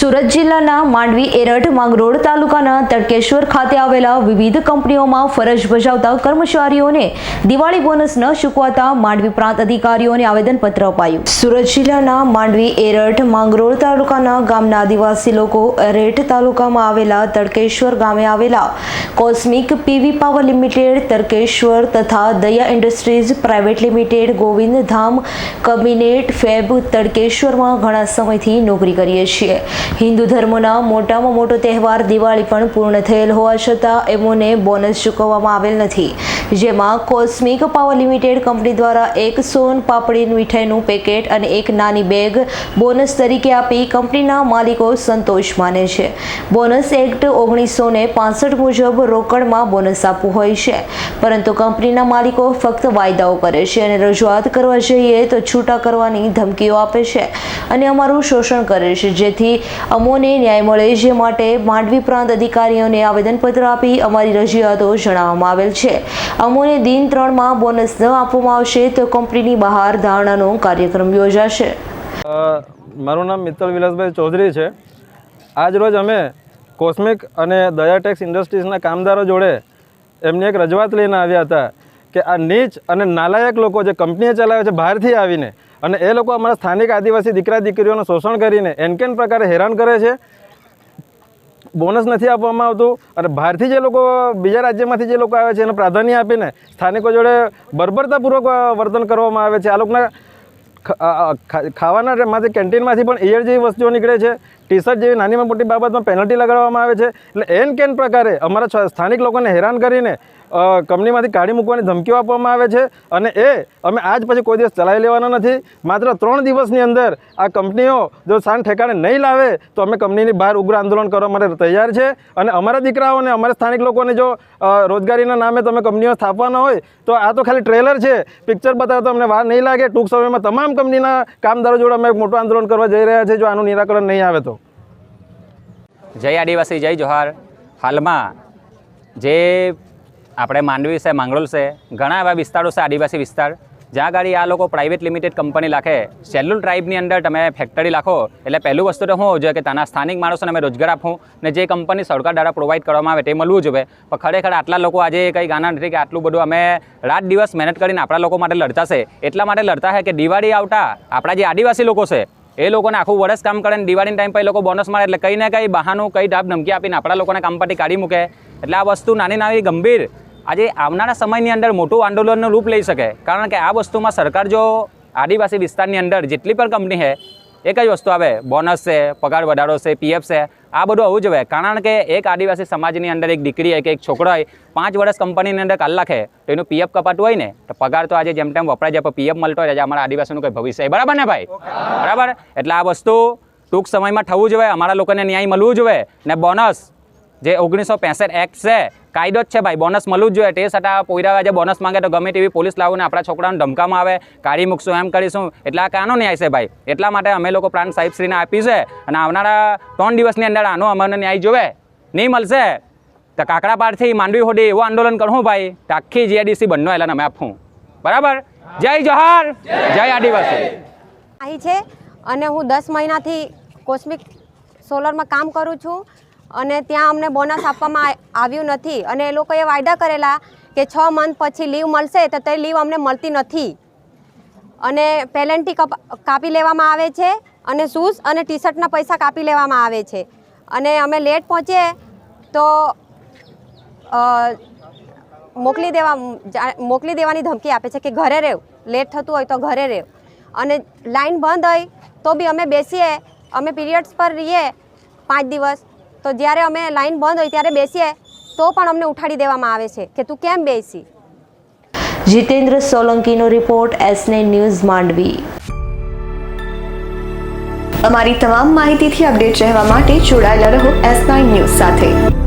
સુરત જિલ્લાના માંડવી એરઠ માંગરોળ તાલુકાના તડકેશ્વર ખાતે આવેલા વિવિધ કંપનીઓમાં ફરજ બજાવતા કર્મચારીઓને દિવાળી બોનસ ન ચૂકવાતા માંડવી પ્રાંત અધિકારીઓને આવેદનપત્ર અપાયું. સુરત જિલ્લાના માંડવી એરઠ માંગરોળ તાલુકાના ગામના આદિવાસી લોકો એરઠ તાલુકામાં આવેલા તડકેશ્વર ગામે આવેલા cosmic PV power limited, Tadkeshwar તથા Daya industries private limited, Govind Dham cabinet fab તડકેશ્વરમાં ઘણા સમયથી નોકરી કરીએ છીએ. હિન્દુ ધર્મના મોટામાં મોટો તહેવાર દિવાળી પણ પૂર્ણ થયેલ હોવા છતાં એમોને બોનસ ચૂકવવામાં આવેલ નથી. જેમાં કોસ્મિક પાવર લિમિટેડ કંપની દ્વારા એક સોન પાપડી મીઠાઈનું પેકેટ અને એક નાની બેગ બોનસ તરીકે આપી કંપનીના માલિકો સંતોષ માને છે. બોનસ એક્ટ ઓગણીસો ને મુજબ રોકડમાં બોનસ આપવું હોય છે. પરંતુ કંપનીના માલિકો ફક્ત વાયદાઓ કરે છે અને રજૂઆત કરવા જઈએ તો છૂટા કરવાની ધમકીઓ આપે છે અને અમારું શોષણ કરે છે. જેથી અમોને ન્યાય મળે જે માટે માંડવી પ્રાંત અધિકારીઓને આવેદનપત્ર આપી અમારી રજૂઆતો જણાવવામાં આવેલ છે. અમોને દિન ત્રણમાં બોનસ ન આપવામાં આવશે તો કંપનીની બહાર ધારણાનો કાર્યક્રમ યોજાશે. મારું નામ મિત્તલ વિલાસભાઈ ચૌધરી છે. આજ રોજ અમે કોસ્મિક અને દયાટેક્સ ઇન્ડસ્ટ્રીઝના કામદારો જોડે એમની એક રજૂઆત લઈને આવ્યા હતા કે આ નીચ અને નાલાયક લોકો જે કંપનીએ ચલાવે છે બહારથી આવીને અને એ લોકો અમારા સ્થાનિક આદિવાસી દીકરા દીકરીઓનું શોષણ કરીને એનકેન પ્રકારે હેરાન કરે છે. બોનસ નથી આપવામાં આવતું અને બહારથી જે લોકો, બીજા રાજ્યમાંથી જે લોકો આવે છે, એને પ્રાધાન્ય આપીને સ્થાનિકો જોડે બર્બરતાપૂર્વક વર્તન કરવામાં આવે છે. આ લોકોના ખાવાના માંથી કેન્ટીનમાંથી પણ ઈયળ જેવી વસ્તુઓ નીકળે છે. ટી શર્ટ જેવી નાનીમાં મોટી બાબતમાં પેનલ્ટી લગાડવામાં આવે છે. એટલે એન કેન પ્રકારે અમારા સ્થાનિક લોકોને હેરાન કરીને કંપનીમાંથી કાઢી મૂકવાની ધમકીઓ આપવામાં આવે છે અને એ અમે આજ પછી કોઈ દિવસ ચલાવી લેવાના નથી. માત્ર ત્રણ દિવસની અંદર આ કંપનીઓ જો સ્થાન ઠેકાણે નહીં લાવે તો અમે કંપનીની બહાર ઉગ્ર આંદોલન કરવા માટે તૈયાર છે. અને અમારા દીકરાઓને અમારા સ્થાનિક લોકોને જો રોજગારીના નામે તમે કંપનીઓ સ્થાપવાના હોય તો આ તો ખાલી ટ્રેલર છે. પિક્ચર બતાવે તો અમને વાર નહીં લાગે. ટૂંક સમયમાં તમામ કંપનીના કામદારો જોડે અમે મોટું આંદોલન કરવા જઈ રહ્યા છે. જો આનું નિરાકરણ નહીં આવે તો. જય આદિવાસી, જય જોહાર. હાલમાં જે આપણે માંડવી છે માંગરોલ છે, ઘણા એવા વિસ્તારો છે, આદિવાસી વિસ્તાર, જ્યાં ગાડી આ લોકો પ્રાઇવેટ લિમિટેડ કંપની રાખે સેલ્યુલ ટ્રાઇબની અંદર તમે ફેક્ટરી લાખો, એટલે પહેલું વસ્તુ તો શું જોઈએ કે ત્યાંના સ્થાનિક માણસોને અમે રોજગાર આપું ને જે કંપની સરકાર દ્વારા પ્રોવાઈડ કરવામાં આવે તે મળવું જોઈએ. પણ ખરેખર આટલા લોકો આજે કંઈ ગાના નથી કે આટલું બધું અમે રાત દિવસ મહેનત કરીને આપણા લોકો માટે લડતા છે. એટલા માટે લડતા છે કે દિવાળી આવતા આપણા જે આદિવાસી લોકો છે એ લોકોને આખું વર્ષ કામ કરે ને દિવાળીના ટાઈમ પર એ લોકો બોનસ મળે એટલે કંઈ ને કંઈ બહાનું કંઈ ડાબ ધમકી આપીને આપણા લોકોને કામ પરથી કાઢી મૂકે. એટલે આ વસ્તુ નાની નાની ગંભીર આજે આવનારા સમયની અંદર મોટું આંદોલનનું રૂપ લઈ શકે. કારણ કે આ વસ્તુમાં સરકાર જો આદિવાસી વિસ્તારની અંદર જેટલી પણ કંપની છે એક જ વસ્તુ આવે બોનસ છે, પગાર વધારો છે પીએફ છે, આ બધું હોવું જોઈએ કારણ કે એક આદિવાસી સમાજની અંદર એક દીકરી હોય કે એક છોકરો હોય, પાંચ વર્ષ કંપનીની અંદર કાલ રાખે તો એનું પીએફ કપાતું હોય ને, તો પગાર તો આજે જેમ તેમ વપરાય જાય, પણ પીએફ મળતો હોય અમારા આદિવાસીનું કોઈ ભવિષ્ય બરાબર ને ભાઈ? બરાબર? એટલે આ વસ્તુ ટૂંક સમયમાં થવું જોઈએ અમારા લોકોને ન્યાય મળવું જોઈએ ને બોનસ જે ઓગણીસો પેંસઠ એક્ટ છે, કાયદો જ છે ભાઈ બોનસ મળવું જ જોઈએ. તે છતાં પોયરા જે બોનસ માંગે તો ગમે તેવી પોલીસ લાવીને આપણા છોકરાઓને ધમકામાં આવે, કાઢી મૂકશું, એમ કરીશું. એટલે આ કાનો ન્યાય છે ભાઈ. એટલા માટે અમે લોકો પ્રાંત સાહેબશ્રીને આપી છે અને આવનારા ત્રણ દિવસની અંદર આનો અમને ન્યાય જોવે. નહીં મળશે તો કાકડાપાડથી માંડવી હોડી એવું આંદોલન કરું ભાઈ. તો આખી જીઆઈડીસી બંને એલાને અમે આપવું બરાબર? જય જોહાર! જય આદિવાસી અહીં છે અને હું દસ મહિનાથી કોસ્મિક સોલરમાં કામ કરું છું. અને ત્યાં અમને બોનસ આપવામાં આવ્યું નથી. અને એ લોકોએ વાયદા કરેલા કે છ મંથ પછી લીવ મળશે તો તે લીવ અમને મળતી નથી. અને પેલેન્ટી કાપી લેવામાં આવે છે અને શૂઝ અને ટી શર્ટના પૈસા કાપી લેવામાં આવે છે. અને અમે લેટ પહોંચીએ તો મોકલી દેવા મોકલી દેવાની ધમકી આપે છે કે ઘરે રહેવ લેટ થતું હોય તો ઘરે રહેવ અને લાઈન બંધ હોય તો બી અમે બેસીએ. અમે પીરિયડ્સ પર રહીએ પાંચ દિવસ. તો જ્યારે અમે લાઈન બંધ હોય ત્યારે બેસીએ, તો પણ અમને ઉઠાડી દેવામાં આવે છે કે તું કેમ બેસી? જીતેન્દ્ર સોલંકીનો રિપોર્ટ એસને ન્યૂઝ માંડવી. અમારી તમામ માહિતીથી અપડેટ રહેવા માટે જોડાયેલા રહો એસ નાઇન ન્યૂઝ સાથે.